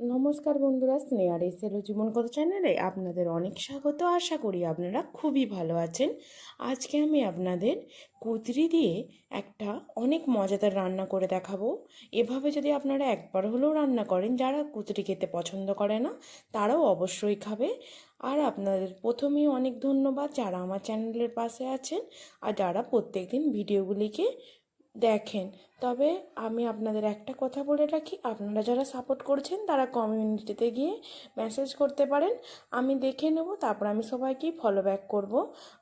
নমস্কার বন্ধুরা, স্নেহার এসেলো জীবন কথা চ্যানেলে আপনাদের অনেক স্বাগত। আশা করি আপনারা খুবই ভালো আছেন। আজকে আমি আপনাদের কুদরি দিয়ে একটা অনেক মজাদার রান্না করে দেখাবো। এভাবে যদি আপনারা একবার হলেও রান্না করেন, যারা কুদরি খেতে পছন্দ করে না, তারাও অবশ্যই খাবে। আর আপনাদের প্রথমেই অনেক ধন্যবাদ যারা আমার চ্যানেলের পাশে আছেন, আর যারা প্রত্যেকদিন ভিডিওগুলিকে দেখেন, তবে আমি আপনাদের একটা কথা বলে রাখি। আপনারা যারা সাপোর্ট করছেন, তারা কমিউনিটিতে গিয়ে মেসেজ করতে পারেন। আমি দেখে নেব, তারপর আমি সবাইকেই ফলো ব্যাক করব।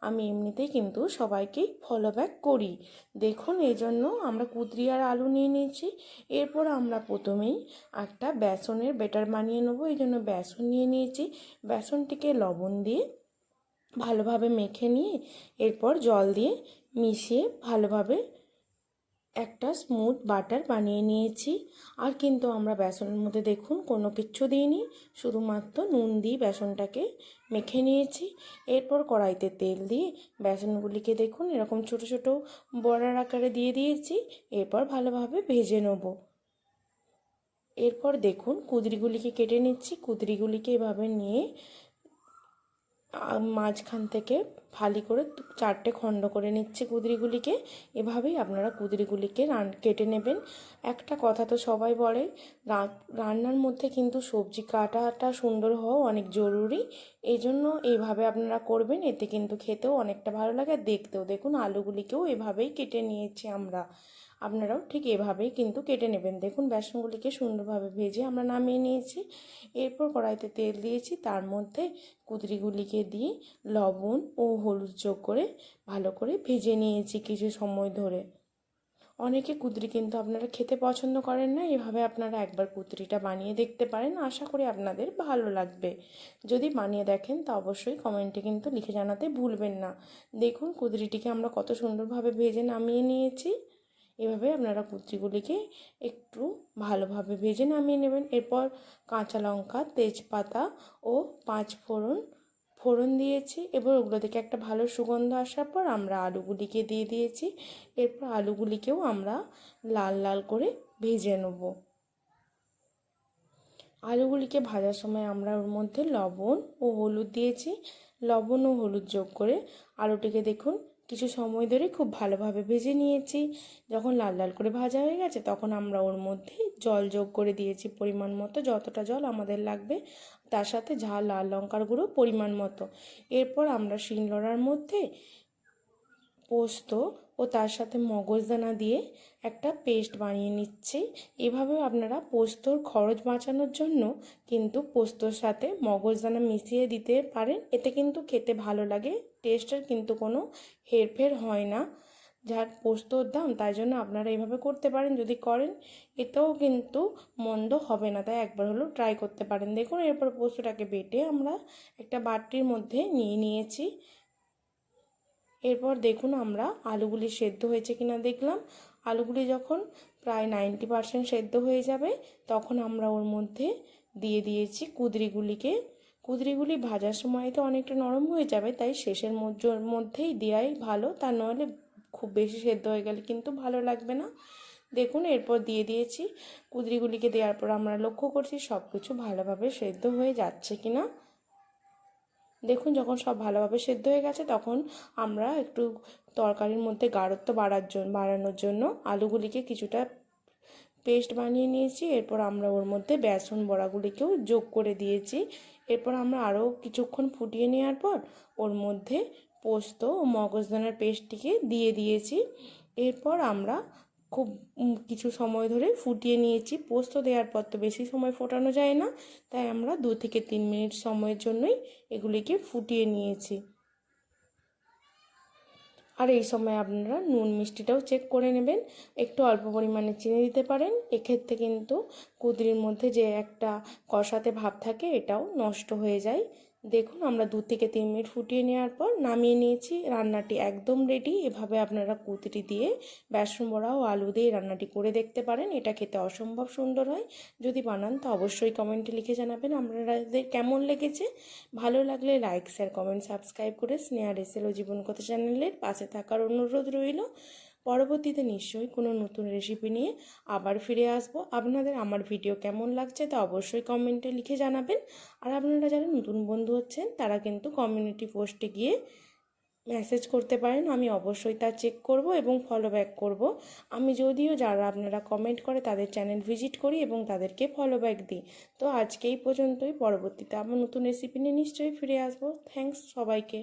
আমি এমনিতেই কিন্তু সবাইকেই ফলো ব্যাক করি। দেখুন, এই জন্য আমরা কুদরি আর আলু নিয়ে নিয়েছি। এরপর আমরা প্রথমেই একটা বেসনের বেটার বানিয়ে নেব। এই জন্য বেসন নিয়ে নিয়েছি। বেসনটিকে লবণ দিয়ে ভালোভাবে মেখে নিয়ে, এরপর জল দিয়ে মিশিয়ে ভালোভাবে একটা স্মুথ বাটার বানিয়ে নিয়েছি। আর কিন্তু আমরা বেসনের মধ্যে দেখুন কোনো কিচ্ছু দিইনি, শুধুমাত্র নুন দিয়ে বেসনটাকে মেখে নিয়েছি। এরপর কড়াইতে তেল দিয়ে বেসনগুলিকে দেখুন এরকম ছোট ছোট বড়ার আকারে দিয়ে দিয়েছি। এরপর ভালোভাবে ভেজে নেব। এরপর দেখুন কুদরিগুলিকে কেটে নিচ্ছি। কুদরিগুলিকে এভাবে নিয়ে মাঝখান থেকে ফালি করে চারটে খণ্ড করে নিচ্ছে কুদরিগুলিকে। এভাবেই আপনারা কুদরিগুলিকে রান, কেটে নেবেন। একটা কথা তো সবাই বলে রান্নার মধ্যে কিন্তু সবজি কাটাটা সুন্দর হওয়া অনেক জরুরি। এই জন্য এইভাবে আপনারা করবেন, এতে কিন্তু খেতেও অনেকটা ভালো লাগে। আর দেখতেও দেখুন, আলুগুলিকেও এভাবেই কেটে নিয়েছি আমরা। আপনারাও ঠিক এভাবেই কিন্তু কেটে নেবেন। দেখুন, বেসনগুলিকে সুন্দরভাবে ভেজে আমরা নামিয়ে নিয়েছি। এরপর কড়াইতে তেল দিয়েছি। তার মধ্যে কুদরিগুলিকে দিয়ে লবণ ও হলুদ যোগ করে ভালো করে ভেজে নিয়েছি কিছু সময় ধরে। অনেকে কুদরি কিন্তু আপনারা খেতে পছন্দ করেন না, এভাবে আপনারা একবার কুদরিটা বানিয়ে দেখতে পারেন। আশা করি আপনাদের ভালো লাগবে। যদি বানিয়ে দেখেন, তা অবশ্যই কমেন্টে কিন্তু লিখে জানাতে ভুলবেন না। দেখুন, কুদরিটিকে আমরা কত সুন্দরভাবে ভেজে নামিয়ে নিয়েছি। এভাবে আপনারা কুচিগুলিকে একটু ভালোভাবে ভেজে নামিয়ে নেবেন। এরপর কাঁচা লঙ্কা, তেজপাতা ও পাঁচ ফোড়ন ফোড়ন দিয়েছি এবার ওগুলো থেকে একটা ভালো সুগন্ধ আসার পর আমরা আলুগুলিকে দিয়ে দিয়েছি। এরপর আলুগুলিকেও আমরা লাল লাল করে ভেজে নেব। আলুগুলিকে ভাজার সময় আমরা ওর মধ্যে লবণ ও হলুদ দিয়েছি। লবণ ও হলুদ যোগ করে আলুটিকে দেখুন কিছু সময় ধরে খুব ভালোভাবে ভেজে নিয়েছি। যখন লাল লাল করে ভাজা হয়ে গেছে, তখন আমরা ওর মধ্যে জল যোগ করে দিয়েছি পরিমাণ মতো, যতটা জল আমাদের লাগবে, তার সাথে ঝাল লাল লঙ্কার গুঁড়ো পরিমাণ মতো। এরপর আমরা শিলনোড়ার মধ্যে পোস্ত ও তার সাথে মগজদানা দিয়ে একটা পেস্ট বানিয়ে নিচ্ছি। এভাবে আপনারা পোস্তর খরচ বাঁচানোর জন্য কিন্তু পোস্তর সাথে মগজদানা মিশিয়ে দিতে পারেন। এতে কিন্তু খেতে ভালো লাগে, টেস্টের কিন্তু কোনো হেরফের হয় না। যার পোস্তর দাম, তাই জন্য আপনারা এইভাবে করতে পারেন, যদি করেন, এতেও কিন্তু মন্দ হবে না। তাই একবার হলেও ট্রাই করতে পারেন। দেখুন, এরপর পোস্তটাকে বেটে আমরা একটা বাটির মধ্যে নিয়ে নিয়েছি। এরপর দেখুন আমরা আলুগুলি সেদ্ধ হয়েছে কিনা দেখলাম। আলুগুলি যখন প্রায় নাইনটি পারসেন্ট সেদ্ধ হয়ে যাবে, তখন আমরা ওর মধ্যে দিয়ে দিয়েছি কুদরিগুলিকে। কুদরিগুলি ভাজার সময় তো অনেকটা নরম হয়ে যাবে, তাই শেষের মধ্যেই দেওয়াই ভালো। তা নইলে খুব বেশি সেদ্ধ হয়ে গেলে কিন্তু ভালো লাগবে না। দেখুন, এরপর দিয়ে দিয়েছি। কুদরিগুলিকে দেওয়ার পর আমরা লক্ষ্য করছি সব কিছু ভালোভাবে সেদ্ধ হয়ে যাচ্ছে কিনা। দেখুন, যখন সব ভালোভাবে সেদ্ধ হয়ে গেছে, তখন আমরা একটু তরকারির মধ্যে গাঢ়ত্ব বাড়ার জন্য বাড়ানোর জন্য আলুগুলিকে কিছুটা পেস্ট বানিয়ে নিয়েছি। এরপর আমরা ওর মধ্যে বেসন বড়াগুলিকেও যোগ করে দিয়েছি। এরপর আমরা আরও কিছুক্ষণ ফুটিয়ে নেওয়ার পর ওর মধ্যে পোস্ত ও মগজদানার পেস্টটিকে দিয়ে দিয়েছি। এরপর আমরা খুব কিছু সময় ধরে ফুটিয়ে নিয়েছি। পোস্ত দেওয়ার পর তো বেশি সময় ফোটানো যায় না। তাই আমরা দু থেকে তিন মিনিট সময়ের জন্যই এগুলিকে ফুটিয়ে নিয়েছি। আর এই সময় আপনারা নুন মিষ্টিটাও চেক করে নেবেন। একটু অল্প পরিমাণে চিনি দিতে পারেন। এক্ষেত্রে কিন্তু কুদরির মধ্যে যে একটা কষাতে ভাব থাকে, এটাও নষ্ট হয়ে যায়। দেখুন, আমরা দু থেকে তিন মিনিট ফুটিয়ে নেওয়ার পর নামিয়ে নিয়েছি। রান্নাটি একদম রেডি এভাবে আপনারা কুতরি দিয়ে, বেসন বড়া ও আলু দিয়ে রান্নাটি করে দেখতে পারেন। এটা খেতে অসম্ভব সুন্দর হয়। যদি বানান, তো অবশ্যই কমেন্টে লিখে জানাবেন আপনাদের কেমন লেগেছে। ভালো লাগলে লাইক শেয়ার কমেন্ট সাবস্ক্রাইব করে স্নেহা রেসেল ও জীবনকথা চ্যানেলের পাশে থাকার অনুরোধ রইল। পরবর্তীতে নিশ্চয়ই কোনো নতুন রেসিপি নিয়ে আবার ফিরে আসব। আপনাদের আমার ভিডিও কেমন লাগছে তা অবশ্যই কমেন্টে লিখে জানাবেন। আর আপনারা যারা নতুন বন্ধু হচ্ছেন, তারা কিন্তু কমিউনিটি পোস্টে গিয়ে মেসেজ করতে পারেন। আমি অবশ্যই তা চেক করব এবং ফলো ব্যাক করব। আমি যদিও যারা আপনারা কমেন্ট করে তাদের চ্যানেল ভিজিট করি এবং তাদেরকে ফলো ব্যাক দিই। তো আজকে এই পর্যন্তই। পরবর্তীতে আবার নতুন রেসিপি নিয়ে নিশ্চয়ই ফিরে আসব। থ্যাঙ্কস সবাইকে।